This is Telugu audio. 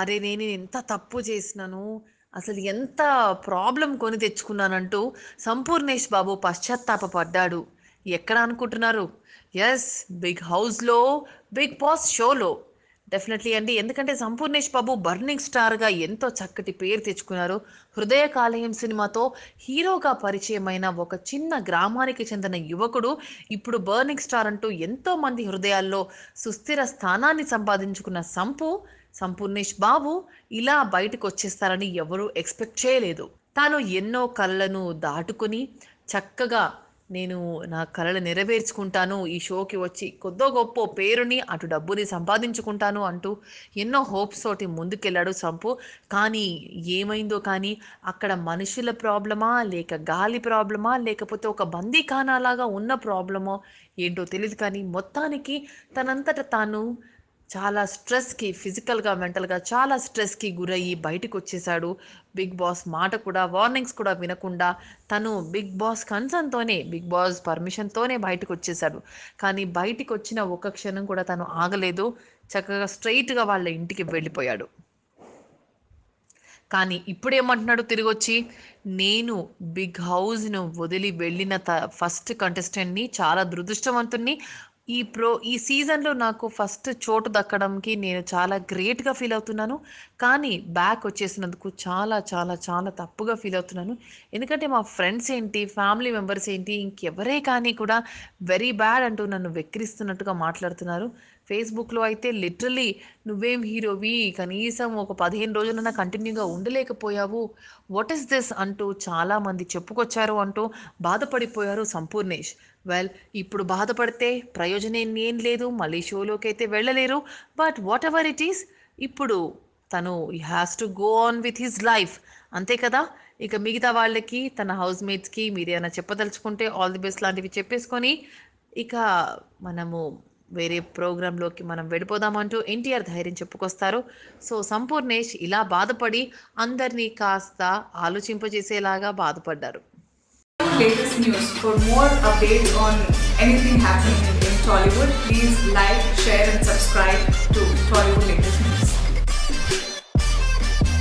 అరే నేను ఎంత తప్పు చేసినాను? అసలు ఎంత ప్రాబ్లం కొని తెచ్చుకున్నానంటూ సంపూర్ణేష్ బాబు పశ్చాత్తాపపడ్డాడు. ఎక్కడ అనుకుంటున్నారు? ఎస్ బిగ్ హౌస్లో బిగ్ బాస్ షోలో. డెఫినెట్లీ అండి. ఎందుకంటే సంపూర్ణేష్ బాబు బర్నింగ్ స్టార్గా ఎంతో చక్కటి పేరు తెచ్చుకున్నారు. హృదయ కాలేయం సినిమాతో హీరోగా పరిచయమైన ఒక చిన్న గ్రామానికి చెందిన యువకుడు ఇప్పుడు బర్నింగ్ స్టార్ అంటూ ఎంతో మంది హృదయాల్లో సుస్థిర స్థానాన్ని సంపాదించుకున్న సంపు సంపూర్ణేష్ బాబు ఇలా బయటకు వచ్చేస్తారని ఎవరూ ఎక్స్పెక్ట్ చేయలేదు. తాను ఎన్నో కళ్ళను దాటుకుని చక్కగా నేను నా కళలు నెరవేర్చుకుంటాను. ఈ షోకి వచ్చి కొద్దో గొప్ప పేరుని అటు డబ్బుని సంపాదించుకుంటాను అంటూ ఎన్నో హోప్స్ తోటి ముందుకెళ్ళాడు సంపు. కానీ ఏమైందో కానీ అక్కడ మనుషుల ప్రాబ్లమా లేక గాలి ప్రాబ్లమా లేకపోతే ఒక బందీఖానాలాగా ఉన్న ప్రాబ్లమో ఏంటో తెలియదు కానీ మొత్తానికి తనంతట తాను చాలా స్ట్రెస్కి ఫిజికల్గా మెంటల్గా చాలా స్ట్రెస్కి గురయ్యి బయటకు వచ్చేసాడు బిగ్ బాస్ మాట కూడా వార్నింగ్స్ కూడా వినకుండా తను బిగ్ బాస్ కన్సర్న్తోనే బిగ్ బాస్ పర్మిషన్తోనే బయటకు వచ్చేసాడు కానీ బయటికి వచ్చిన ఒక క్షణం కూడా తను ఆగలేదు. చక్కగా స్ట్రైట్గా వాళ్ళ ఇంటికి వెళ్ళిపోయాడు. కానీ ఇప్పుడేమంటున్నాడు తిరిగి వచ్చి నేను బిగ్ హౌస్ను వదిలి వెళ్ళిన త ఫస్ట్ కంటెస్టెంట్ని చాలా దురదృష్టవంతుణ్ణి ఈ ప్రో ఈ సీజన్లో నాకు ఫస్ట్ చోటు దక్కడంకి నేను చాలా గ్రేట్గా ఫీల్ అవుతున్నాను. కానీ బ్యాక్ వచ్చేసినందుకు చాలా చాలా చాలా తప్పుగా ఫీల్ అవుతున్నాను. ఎందుకంటే మా ఫ్రెండ్స్ ఏంటి ఫ్యామిలీ మెంబర్స్ ఏంటి ఇంకెవరే కానీ కూడా వెరీ బ్యాడ్ అంటూ నన్ను వెక్కిరిస్తున్నట్టుగా మాట్లాడుతున్నారు. ఫేస్బుక్లో అయితే లిటరలీ నువ్వేం హీరోవి? కనీసం ఒక పదిహేను రోజులన్నా కంటిన్యూగా ఉండలేకపోయావు. వాట్ ఇస్ దిస్ అంటూ చాలామంది చెప్పుకొచ్చారు అంటూ బాధపడిపోయారు సంపూర్ణేష్. వెల్ ఇప్పుడు బాధపడితే ప్రయోజనం ఏం లేదు. మళ్ళీ షోలోకి అయితే వెళ్ళలేరు. But whatever it is ఇప్పుడు తను has to go on with his life. అంతే కదా? ఇక మిగతా వాళ్ళకి తన హౌస్ మేట్స్కి మీరు ఏమైనా చెప్పదలుచుకుంటే ఆల్ ది బెస్ట్ లాంటివి చెప్పేసుకొని ఇక మనము వేరే ప్రోగ్రాంలోకి మనం వెళ్ళిపోదామంటూ ఎన్టీఆర్ ధైర్యం చెప్పుకొస్తారు. సో సంపూర్ణేష్ ఇలా బాధపడి అందరినీ కాస్త ఆలోచింపజేసేలాగా బాధపడ్డారు. Latest news for